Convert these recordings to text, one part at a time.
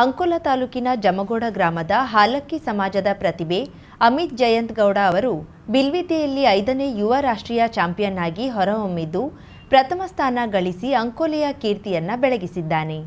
ಅಂಕೋಲ ತಾಲೂಕಿನ ಜಮಗೋಡ ಗ್ರಾಮದ ಹಾಲಕ್ಕಿ ಸಮಾಜದ ಪ್ರತಿಭೆ ಅಮಿತ್ ಜಯಂತ್ ಗೌಡ ಅವರು ಬಿಲ್ವಿದ್ಯೆಯಲ್ಲಿ ಐದನೇ ಯುವ ರಾಷ್ಟ್ರೀಯ ಚಾಂಪಿಯನ್ ಆಗಿ ಹೊರಹೊಮ್ಮಿದ್ದು ಪ್ರಥಮ ಸ್ಥಾನ ಗಳಿಸಿ ಅಂಕೋಲೆಯ ಕೀರ್ತಿಯನ್ನ ಬೆಳಗಿಸಿದ್ದಾನೆ.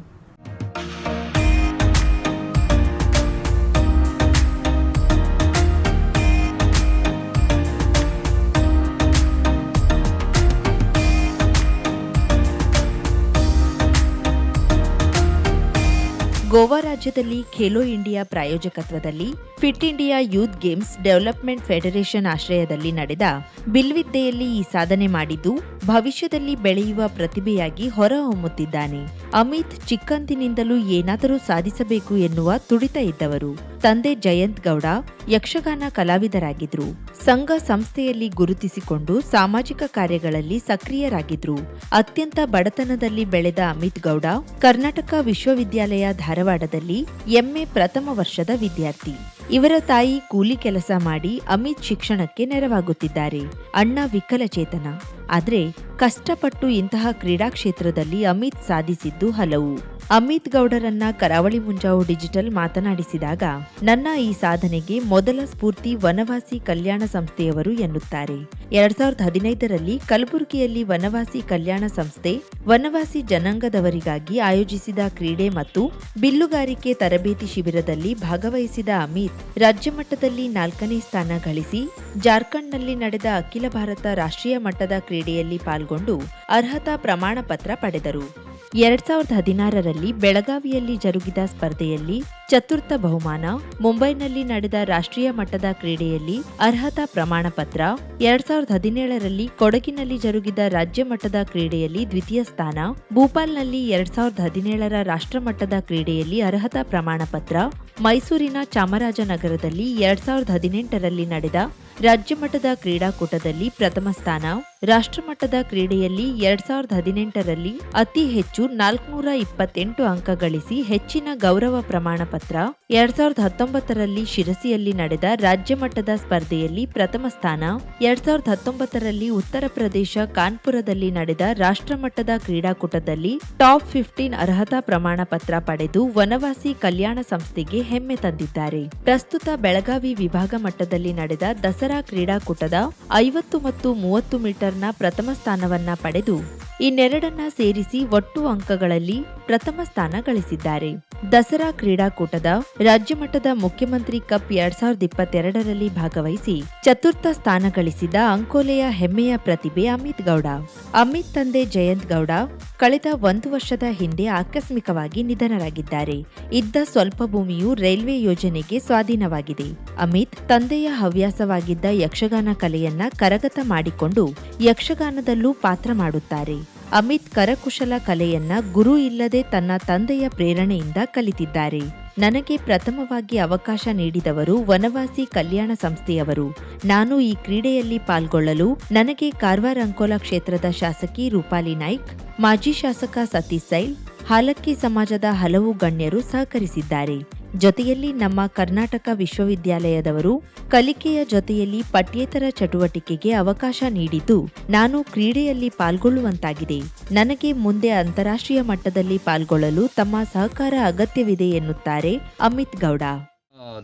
ಗೋವಾ ರಾಜ್ಯದಲ್ಲಿ Khelo India ಪ್ರಾಯೋಜಕತ್ವದಲ್ಲಿ fit India youth games development federation ಆಶ್ರಯದಲ್ಲಿ ನಡೆದ ಬಿಲ್ವಿದ್ದೆಯಲ್ಲಿ ಈ ಸಾಧನೆ ಮಾಡಿದ್ದು ಭವಿಷ್ಯದಲ್ಲಿ ಬೆಳೆಯುವ ಪ್ರತಿಭೆಯಾಗಿ ಹೊರಹೊಮ್ಮುತ್ತಿದ್ದಾನೆ. ಅಮಿತ್ ಚಿಕ್ಕಂದಿನಿಂದಲೂ ಏನಾದರೂ ಸಾಧಿಸಬೇಕು ಎನ್ನುವ ತುಡಿತ ಇದ್ದವರು. ತಂದೆ ಜಯಂತ್ ಗೌಡ ಯಕ್ಷಗಾನ ಕಲಾವಿದರಾಗಿದ್ರು. ಸಂಘ ಸಂಸ್ಥೆಯಲ್ಲಿ ಗುರುತಿಸಿಕೊಂಡು ಸಾಮಾಜಿಕ ಕಾರ್ಯಗಳಲ್ಲಿ ಸಕ್ರಿಯರಾಗಿದ್ರು. ಅತ್ಯಂತ ಬಡತನದಲ್ಲಿ ಬೆಳೆದ ಅಮಿತ್ ಗೌಡ ಕರ್ನಾಟಕ ವಿಶ್ವವಿದ್ಯಾಲಯ ಧಾರವಾಡದಲ್ಲಿ ಎಂಎ ಪ್ರಥಮ ವರ್ಷದ ವಿದ್ಯಾರ್ಥಿ. ಇವರ ತಾಯಿ ಕೂಲಿ ಕೆಲಸ ಮಾಡಿ ಅಮಿತ್ ಶಿಕ್ಷಣಕ್ಕೆ ನೆರವಾಗುತ್ತಿದ್ದಾರೆ. ಅಣ್ಣ ವಿಕಲಚೇತನ. ಆದ್ರೆ ಕಷ್ಟಪಟ್ಟು ಇಂತಹ ಕ್ರೀಡಾ ಕ್ಷೇತ್ರದಲ್ಲಿ ಅಮಿತ್ ಸಾಧಿಸಿದ್ದು ಹಲವು. ಅಮಿತ್ ಗೌಡರನ್ನ ಕರಾವಳಿ ಮುಂಜಾವು ಡಿಜಿಟಲ್ ಮಾತನಾಡಿಸಿದಾಗ, ನನ್ನ ಈ ಸಾಧನೆಗೆ ಮೊದಲ ಸ್ಫೂರ್ತಿ ವನವಾಸಿ ಕಲ್ಯಾಣ ಸಂಸ್ಥೆಯವರು ಎನ್ನುತ್ತಾರೆ. ಎರಡ್ ಸಾವಿರದ ಹದಿನೈದರಲ್ಲಿ ಕಲಬುರಗಿಯಲ್ಲಿ ವನವಾಸಿ ಕಲ್ಯಾಣ ಸಂಸ್ಥೆ, ವನವಾಸಿ ಜನಾಂಗದವರಿಗಾಗಿ ಆಯೋಜಿಸಿದ ಕ್ರೀಡೆ ಮತ್ತು ಬಿಲ್ಲುಗಾರಿಕೆ ತರಬೇತಿ ಶಿಬಿರದಲ್ಲಿ ಭಾಗವಹಿಸಿದ ಅಮಿತ್, ರಾಜ್ಯ ಮಟ್ಟದಲ್ಲಿ ನಾಲ್ಕನೇ ಸ್ಥಾನ ಗಳಿಸಿ, ಜಾರ್ಖಂಡ್ನಲ್ಲಿ ನಡೆದ ಅಖಿಲ ಭಾರತ ರಾಷ್ಟ್ರೀಯ ಮಟ್ಟದ ಕ್ರೀಡೆಯಲ್ಲಿ ಪಾಲ್ಗೊಂಡು ಅರ್ಹತಾ ಪ್ರಮಾಣ ಪತ್ರ ಪಡೆದರು. ಎರಡ್ ಸಾವಿರದ ಹದಿನಾರರಲ್ಲಿ ಬೆಳಗಾವಿಯಲ್ಲಿ ಜರುಗಿದ ಸ್ಪರ್ಧೆಯಲ್ಲಿ ಚತುರ್ಥ ಬಹುಮಾನ, ಮುಂಬೈನಲ್ಲಿ ನಡೆದ ರಾಷ್ಟ್ರೀಯ ಮಟ್ಟದ ಕ್ರೀಡೆಯಲ್ಲಿ ಅರ್ಹತಾ ಪ್ರಮಾಣ ಪತ್ರ ಎರಡ್ ಸಾವಿರದ ಹದಿನೇಳರಲ್ಲಿ ಕೊಡಗಿನಲ್ಲಿ ಜರುಗಿದ ರಾಜ್ಯ ಮಟ್ಟದ ಕ್ರೀಡೆಯಲ್ಲಿ ದ್ವಿತೀಯ ಸ್ಥಾನ, ಭೂಪಾಲ್ನಲ್ಲಿ ಎರಡ್ ಸಾವಿರದ ಹದಿನೇಳರ ರಾಷ್ಟ್ರ ಮಟ್ಟದ ಕ್ರೀಡೆಯಲ್ಲಿ ಅರ್ಹತಾ ಪ್ರಮಾಣ ಪತ್ರ ಮೈಸೂರಿನ ಚಾಮರಾಜನಗರದಲ್ಲಿ ಎರಡ್ ಸಾವಿರದ ಹದಿನೆಂಟರಲ್ಲಿ ನಡೆದ ರಾಜ್ಯ ಮಟ್ಟದ ಕ್ರೀಡಾಕೂಟದಲ್ಲಿ ಪ್ರಥಮ ಸ್ಥಾನ, ರಾಷ್ಟ್ರಮಟ್ಟದ ಕ್ರೀಡೆಯಲ್ಲಿ ಎರಡ್ ಸಾವಿರದ ಹದಿನೆಂಟರಲ್ಲಿ ಅತಿ ಹೆಚ್ಚು ನಾಲ್ಕುನೂರ ಇಪ್ಪತ್ತೆಂಟು ಅಂಕ ಗಳಿಸಿ ಹೆಚ್ಚಿನ ಗೌರವ ಪ್ರಮಾಣ ಪತ್ರ ಎರಡ್ ಸಾವಿರದ ಹತ್ತೊಂಬತ್ತರಲ್ಲಿ ಶಿರಸಿಯಲ್ಲಿ ನಡೆದ ರಾಜ್ಯ ಮಟ್ಟದ ಸ್ಪರ್ಧೆಯಲ್ಲಿ ಪ್ರಥಮ ಸ್ಥಾನ, ಎರಡ್ ಸಾವಿರದ ಹತ್ತೊಂಬತ್ತರಲ್ಲಿ ಉತ್ತರ ಪ್ರದೇಶ ಕಾನ್ಪುರದಲ್ಲಿ ನಡೆದ ರಾಷ್ಟ್ರಮಟ್ಟದ ಕ್ರೀಡಾಕೂಟದಲ್ಲಿ ಟಾಪ್ ಫಿಫ್ಟೀನ್ ಅರ್ಹತಾ ಪ್ರಮಾಣ ಪತ್ರ ಪಡೆದು ವನವಾಸಿ ಕಲ್ಯಾಣ ಸಂಸ್ಥೆಗೆ ಹೆಮ್ಮೆ ತಂದಿದ್ದಾರೆ. ಪ್ರಸ್ತುತ ಬೆಳಗಾವಿ ವಿಭಾಗ ಮಟ್ಟದಲ್ಲಿ ನಡೆದ ದಸರಾ ಕ್ರೀಡಾಕೂಟದ ಐವತ್ತು ಮತ್ತು ಮೂವತ್ತು ಮೀಟರ್ನ ಪ್ರಥಮ ಸ್ಥಾನವನ್ನ ಪಡೆದು, ಇನ್ನೆರಡನ್ನ ಸೇರಿಸಿ ಒಟ್ಟು ಅಂಕಗಳಲ್ಲಿ ಪ್ರಥಮ ಸ್ಥಾನ ಗಳಿಸಿದ್ದಾರೆ. ದಸರಾ ಕ್ರೀಡಾಕೂಟದ ರಾಜ್ಯ ಮಟ್ಟದ ಮುಖ್ಯಮಂತ್ರಿ ಕಪ್ ಎರಡ್ ಸಾವಿರದ ಇಪ್ಪತ್ತೆರಡರಲ್ಲಿ ಭಾಗವಹಿಸಿ ಚತುರ್ಥ ಸ್ಥಾನ ಗಳಿಸಿದ ಅಂಕೋಲೆಯ ಹೆಮ್ಮೆಯ ಪ್ರತಿಭೆ ಅಮಿತ್ ಗೌಡ. ಅಮಿತ್ ತಂದೆ ಜಯಂತ್ ಗೌಡ ಕಳೆದ ಒಂದು ವರ್ಷದ ಹಿಂದೆ ಆಕಸ್ಮಿಕವಾಗಿ ನಿಧನರಾಗಿದ್ದಾರೆ. ಇದ್ದ ಸ್ವಲ್ಪ ಭೂಮಿಯು ರೈಲ್ವೆ ಯೋಜನೆಗೆ ಸ್ವಾಧೀನವಾಗಿದೆ. ಅಮಿತ್ ತಂದೆಯ ಹವ್ಯಾಸವಾಗಿದ್ದ ಯಕ್ಷಗಾನ ಕಲೆಯನ್ನ ಕರಗತ ಮಾಡಿಕೊಂಡು ಯಕ್ಷಗಾನದಲ್ಲೂ ಪಾತ್ರ ಮಾಡುತ್ತಾರೆ. ಅಮಿತ್ ಕರಕುಶಲ ಕಲೆಯನ್ನ ಗುರು ಇಲ್ಲದೆ ತನ್ನ ತಂದೆಯ ಪ್ರೇರಣೆಯಿಂದ ಕಲಿತಿದ್ದಾರೆ. ನನಗೆ ಪ್ರಥಮವಾಗಿ ಅವಕಾಶ ನೀಡಿದವರು ವನವಾಸಿ ಕಲ್ಯಾಣ ಸಂಸ್ಥೆಯವರು. ನಾನು ಈ ಕ್ರೀಡೆಯಲ್ಲಿ ಪಾಲ್ಗೊಳ್ಳಲು ನನಗೆ ಕಾರವಾರ ಅಂಕೋಲಾ ಕ್ಷೇತ್ರದ ಶಾಸಕಿ ರೂಪಾಲಿ ನಾಯ್ಕ್, ಮಾಜಿ ಶಾಸಕ ಸತೀಶ್ ಸೈಲ್ ಹಾಲಕ್ಕಿ ಸಮಾಜದ ಹಲವು ಗಣ್ಯರು ಸಹಕರಿಸಿದ್ದಾರೆ. ಜೊತೆಯಲ್ಲಿ ನಮ್ಮ ಕರ್ನಾಟಕ ವಿಶ್ವವಿದ್ಯಾಲಯದವರು ಕಲಿಕೆಯ ಜೊತೆಯಲ್ಲಿ ಪಠ್ಯೇತರ ಚಟುವಟಿಕೆಗೆ ಅವಕಾಶ ನೀಡಿದ್ದು, ನಾನು ಕ್ರೀಡೆಯಲ್ಲಿ ಪಾಲ್ಗೊಳ್ಳುವಂತಾಗಿದೆ. ನನಗೆ ಮುಂದೆ ಅಂತಾರಾಷ್ಟ್ರೀಯ ಮಟ್ಟದಲ್ಲಿ ಪಾಲ್ಗೊಳ್ಳಲು ತಮ್ಮ ಸಹಕಾರ ಅಗತ್ಯವಿದೆ ಎನ್ನುತ್ತಾರೆ ಅಮಿತ್ ಗೌಡ.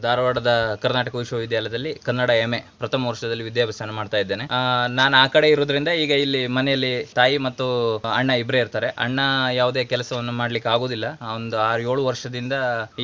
ಧಾರವಾಡದ ಕರ್ನಾಟಕ ವಿಶ್ವವಿದ್ಯಾಲಯದಲ್ಲಿ ಕನ್ನಡ ಎಂ ಎ ಪ್ರಥಮ ವರ್ಷದಲ್ಲಿ ವಿದ್ಯಾಭ್ಯಾಸ ಮಾಡ್ತಾ ಇದ್ದೇನೆ. ನಾನು ಆ ಕಡೆ ಇರೋದ್ರಿಂದ ಈಗ ಇಲ್ಲಿ ಮನೆಯಲ್ಲಿ ತಾಯಿ ಮತ್ತು ಅಣ್ಣ ಇಬ್ಬರೇ ಇರ್ತಾರೆ. ಅಣ್ಣ ಯಾವುದೇ ಕೆಲಸವನ್ನು ಮಾಡ್ಲಿಕ್ಕೆ ಆಗುದಿಲ್ಲ. ಒಂದು ಆರು ಏಳು ವರ್ಷದಿಂದ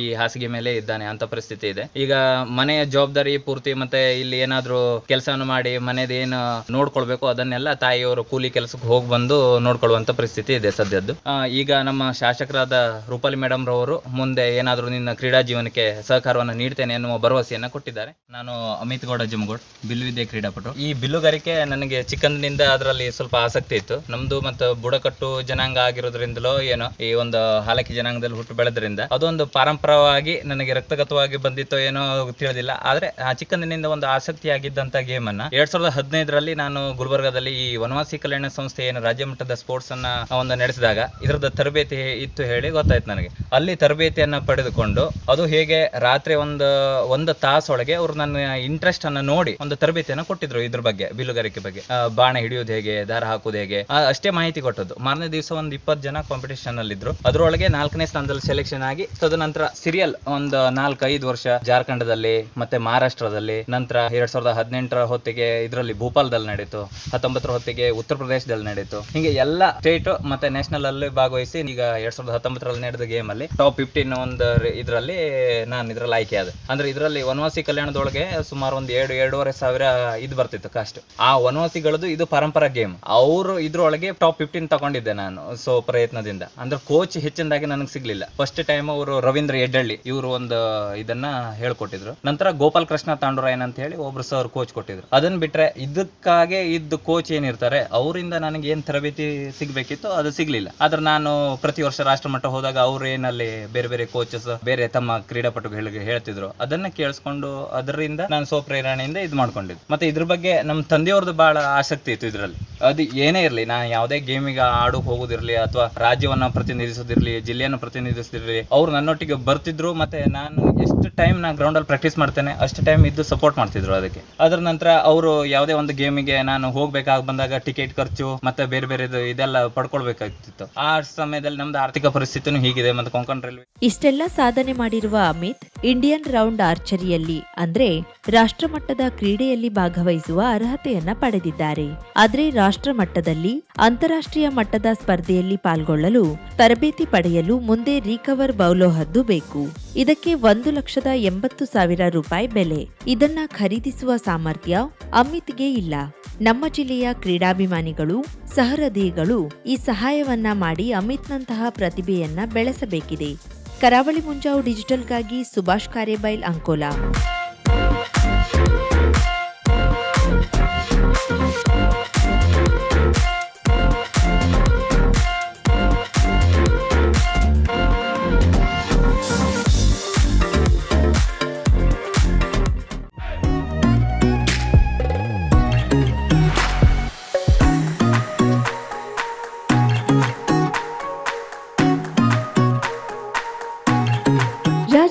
ಈ ಹಾಸಿಗೆ ಮೇಲೆ ಇದ್ದಾನೆ ಅಂತ ಪರಿಸ್ಥಿತಿ ಇದೆ. ಈಗ ಮನೆಯ ಜವಾಬ್ದಾರಿ ಪೂರ್ತಿ ಮತ್ತೆ ಇಲ್ಲಿ ಏನಾದ್ರೂ ಕೆಲಸವನ್ನು ಮಾಡಿ ಮನೆದು ಏನು ನೋಡ್ಕೊಳ್ಬೇಕು ಅದನ್ನೆಲ್ಲ ತಾಯಿಯವರು ಕೂಲಿ ಕೆಲಸಕ್ಕೆ ಹೋಗಿ ಬಂದು ನೋಡ್ಕೊಳ್ಳುವಂತ ಪರಿಸ್ಥಿತಿ ಇದೆ ಸದ್ಯದ್ದು. ಈಗ ನಮ್ಮ ಶಾಸಕರಾದ ರೂಪಾಲಿ ಮೇಡಮ್ ರವರು ಮುಂದೆ ಏನಾದ್ರೂ ನಿನ್ನ ಕ್ರೀಡಾ ಜೀವನಕ್ಕೆ ಸಹಕಾರವನ್ನು ನೀಡ್ತೇನೆ ಎನ್ನುವ ಭರವಸೆಯನ್ನ ಕೊಟ್ಟಿದ್ದಾರೆ. ನಾನು ಅಮಿತ್ ಗೌಡ, ಜಿಮ್ಗೌಡ್ ಬಿಲ್ಲುವಿದ್ಯೆ ಕ್ರೀಡಾಪಟು. ಈ ಬಿಲ್ಲುಗಾರಿಕೆ ನನಗೆ ಚಿಕ್ಕಂದಿನಿಂದ ಅದರಲ್ಲಿ ಸ್ವಲ್ಪ ಆಸಕ್ತಿ ಇತ್ತು. ನಮ್ದು ಮತ್ತು ಬುಡಕಟ್ಟು ಜನಾಂಗ ಆಗಿರೋದ್ರಿಂದಲೋ ಏನೋ ಈ ಒಂದು ಹಾಲಕಿ ಜನಾಂಗದಲ್ಲಿ ಹುಟ್ಟು ಬೆಳೆದ್ರಿಂದ ಅದೊಂದು ಪಾರಂಪರವಾಗಿ ನನಗೆ ರಕ್ತಗತವಾಗಿ ಬಂದಿತ್ತೋ ಏನೋ ತಿಳಿದಿಲ್ಲ. ಆದ್ರೆ ಆ ಚಿಕ್ಕಂದಿನಿಂದ ಒಂದು ಆಸಕ್ತಿಯಾಗಿದ್ದಂತ ಗೇಮ್ ಅನ್ನ ಎರಡ್ ಸಾವಿರದ ಹದಿನೈದರಲ್ಲಿ ನಾನು ಗುಲ್ಬರ್ಗಾದಲ್ಲಿ ಈ ವನವಾಸಿ ಕಲ್ಯಾಣ ಸಂಸ್ಥೆ ಏನು ರಾಜ್ಯ ಮಟ್ಟದ ಸ್ಪೋರ್ಟ್ಸ್ ಅನ್ನ ಒಂದು ನಡೆಸಿದಾಗ ಇದರದ ತರಬೇತಿ ಇತ್ತು ಹೇಳಿ ಗೊತ್ತಾಯ್ತು ನನಗೆ. ಅಲ್ಲಿ ತರಬೇತಿಯನ್ನ ಪಡೆದುಕೊಂಡು ಅದು ಹೇಗೆ ರಾತ್ರಿ ಒಂದು ಒಂದು ಒಂದು ತಾಸೊಳಗೆ ಅವರು ನನ್ನ ಇಂಟ್ರೆಸ್ಟ್ ಅನ್ನ ನೋಡಿ ಒಂದು ತರಬೇತಿಯನ್ನ ಕೊಟ್ಟಿದ್ರು ಇದ್ರ ಬಗ್ಗೆ, ಬಿಲ್ಲುಗಾರಿಕೆ ಬಗ್ಗೆ. ಬಾಣ ಹಿಡಿಯೋದು ಹೇಗೆ, ದಾರ ಹಾಕೋದು ಹೇಗೆ ಅಷ್ಟೇ ಮಾಹಿತಿ ಕೊಟ್ಟದ್ದು. ಮಾರನೇ ದಿವಸ ಒಂದು ಇಪ್ಪತ್ತು ಜನ ಕಾಂಪಿಟೇಷನ್ ಅಲ್ಲಿ ಇದ್ರು ಅದರೊಳಗೆ ನಾಲ್ಕನೇ ಸ್ಥಾನದಲ್ಲಿ ಸೆಲೆಕ್ಷನ್ ಆಗಿ, ತದನಂತರ ಸಿರಿಯಲ್ ಒಂದು ನಾಲ್ಕೈದು ವರ್ಷ ಜಾರ್ಖಂಡದಲ್ಲಿ, ಮತ್ತೆ ಮಹಾರಾಷ್ಟ್ರದಲ್ಲಿ, ನಂತರ ಎರಡ್ ಸಾವಿರದ ಹದಿನೆಂಟರ ಹೊತ್ತಿಗೆ ಇದರಲ್ಲಿ ಭೂಪಾಲ್ದಲ್ಲಿ ನಡೀತು ಹತ್ತೊಂಬತ್ತರ ಹೊತ್ತಿಗೆ ಉತ್ತರ ಪ್ರದೇಶದಲ್ಲಿ ನಡೀತು ಹಿಂಗೆ ಎಲ್ಲ ಸ್ಟೇಟ್ ಮತ್ತೆ ನ್ಯಾಷನಲ್ ಅಲ್ಲಿ ಭಾಗವಹಿಸಿ, ಈಗ ಎರಡ್ ಸಾವಿರದ ಹತ್ತೊಂಬತ್ತರಲ್ಲಿ ನಡೆದ ಗೇಮ್ ಅಲ್ಲಿ ಟಾಪ್ ಫಿಫ್ಟೀನ್ ಒಂದು ಇದರಲ್ಲಿ ನಾನು ಇದ್ರಲ್ಲಿ ಆಯ್ಕೆ ಆದೆ. ಅಂದ್ರೆ ಇದರಲ್ಲಿ ವನವಾಸಿ ಕಲ್ಯಾಣದೊಳಗೆ ಸುಮಾರು ಒಂದ್ ಎರಡು, ಎರಡೂವರೆ ಸಾವಿರ ಇದು ಬರ್ತಿತ್ತು ಕಾಸ್ಟ್ ಆ ವನವಾಸಿಗಳದ್ದು ಇದು ಪರಂಪರಾ ಗೇಮ್ ಅವರು ಇದ್ರೊಳಗೆ ಟಾಪ್ ಫಿಫ್ಟೀನ್ ತಗೊಂಡಿದ್ದೆ ನಾನು ಸೊ ಪ್ರಯತ್ನದಿಂದ. ಅಂದ್ರೆ ಕೋಚ್ ಹೆಚ್ಚಿನದಾಗಿ ನನಗೆ ಸಿಗ್ಲಿಲ್ಲ. ಫಸ್ಟ್ ಟೈಮ್ ಅವರು ರವೀಂದ್ರ ಎಡ್ಡಳ್ಳಿ ಇವರು ಒಂದು ಇದನ್ನ ಹೇಳ್ಕೊಟ್ಟಿದ್ರು. ನಂತರ ಗೋಪಾಲ್ ಕೃಷ್ಣ ತಾಂಡೂರಾಯನ್ ಅಂತ ಹೇಳಿ ಒಬ್ರು ಸರ್ ಕೋಚ್ ಕೊಟ್ಟಿದ್ರು. ಅದನ್ನ ಬಿಟ್ರೆ ಇದಕ್ಕಾಗೆ ಇದ್ದ ಕೋಚ್ ಏನಿರ್ತಾರೆ ಅವರಿಂದ ನನಗೆ ಏನ್ ತರಬೇತಿ ಸಿಗ್ಬೇಕಿತ್ತು ಅದು ಸಿಗ್ಲಿಲ್ಲ. ಆದ್ರೆ ನಾನು ಪ್ರತಿ ವರ್ಷ ರಾಷ್ಟ್ರ ಮಟ್ಟ ಹೋದಾಗ ಅವ್ರು ಏನಲ್ಲಿ ಬೇರೆ ಬೇರೆ ಕೋಚಸ್ ಬೇರೆ ತಮ್ಮ ಕ್ರೀಡಾಪಟುಗಳಿಗೆ ಹೇಳ್ತಿದ್ರು. ಅದನ್ನ ಕೇಳಿಸ್ಕೊಂಡು ಅದರಿಂದ ನಾನು ಸ್ವಪ್ರೇರಣೆಯಿಂದ ಇದು ಮಾಡ್ಕೊಂಡಿದ್ದು. ಮತ್ತೆ ಇದ್ರ ಬಗ್ಗೆ ನಮ್ಮ ತಂದೆಯವ್ರದ್ದು ಬಹಳ ಆಸಕ್ತಿ ಇತ್ತು ಇದ್ರಲ್ಲಿ. ಅದು ಏನೇ ಇರ್ಲಿ, ನಾನು ಯಾವುದೇ ಗೇಮಿಗೆ ಆಡು ಹೋಗೋದಿರ್ಲಿ ಅಥವಾ ರಾಜ್ಯವನ್ನ ಪ್ರತಿನಿಧಿಸೋದಿರ್ಲಿ, ಜಿಲ್ಲೆಯನ್ನು ಪ್ರತಿನಿಧಿಸೋದಿರ್ಲಿ, ಅವ್ರು ನನ್ನೊಟ್ಟಿಗೆ ಬರ್ತಿದ್ರು ಮತ್ತೆ ನಾನು ಎಷ್ಟು ಟೈಮ್ ನಾ ಗ್ರೌಂಡ್ ಅಲ್ಲಿ ಪ್ರಾಕ್ಟೀಸ್ ಮಾಡ್ತೇನೆ, ಅಷ್ಟು ಟೈಮ್ ಇದ್ದು ಸಪೋರ್ಟ್ ಮಾಡ್ತಿದ್ರು ಅದಕ್ಕೆ. ಅದ್ರ ನಂತರ ಅವರು ಯಾವುದೇ ಒಂದು ಗೇಮಿಗೆ ನಾನು ಹೋಗ್ಬೇಕಾಗ ಬಂದಾಗ ಟಿಕೆಟ್ ಖರ್ಚು ಮತ್ತೆ ಬೇರೆ ಬೇರೆದು ಇದೆಲ್ಲ ಪಡ್ಕೊಳ್ಬೇಕಾಗ್ತಿತ್ತು. ಆ ಸಮಯದಲ್ಲಿ ನಮ್ದು ಆರ್ಥಿಕ ಪರಿಸ್ಥಿತಿನೂ ಹೀಗಿದೆ. ಮತ್ತೆ ಕೊಂಕಣ ರೈಲ್ವೆ ಇಷ್ಟೆಲ್ಲ ಸಾಧನೆ ಮಾಡಿರುವ ಅಮಿತ್ ಇಂಡಿಯನ್ ರೌಂಡ್ ಆರ್ಚರಿಯಲ್ಲಿ, ಅಂದ್ರೆ ರಾಷ್ಟ್ರಮಟ್ಟದ ಕ್ರೀಡೆಯಲ್ಲಿ ಭಾಗವಹಿಸುವ ಅರ್ಹತೆಯನ್ನ ಪಡೆದಿದ್ದಾರೆ. ಆದ್ರೆ ರಾಷ್ಟ್ರ ಮಟ್ಟದಲ್ಲಿ ಅಂತಾರಾಷ್ಟ್ರೀಯ ಮಟ್ಟದ ಸ್ಪರ್ಧೆಯಲ್ಲಿ ಪಾಲ್ಗೊಳ್ಳಲು ತರಬೇತಿ ಪಡೆಯಲು ಮುಂದೆ ರಿಕವರ್ ಬೌಲೋಹದ್ದು ಬೇಕು. ಇದಕ್ಕೆ ಒಂದು ಲಕ್ಷದ ಎಂಬತ್ತು ಸಾವಿರ ರೂಪಾಯಿ ಬೆಲೆ. ಇದನ್ನ ಖರೀದಿಸುವ ಸಾಮರ್ಥ್ಯ ಅಮಿತ್ಗೆ ಇಲ್ಲ. ನಮ್ಮ ಜಿಲ್ಲೆಯ ಕ್ರೀಡಾಭಿಮಾನಿಗಳು, ಸಹೃದಯಿಗಳು ಈ ಸಹಾಯವನ್ನ ಮಾಡಿ ಅಮಿತ್ನಂತಹ ಪ್ರತಿಭೆಯನ್ನ ಬೆಳೆಸಬೇಕಿದೆ. ಕರಾವಳಿ ಮುಂಜಾವು ಡಿಜಿಟಲ್ಗಾಗಿ Subhash Karebail Ankola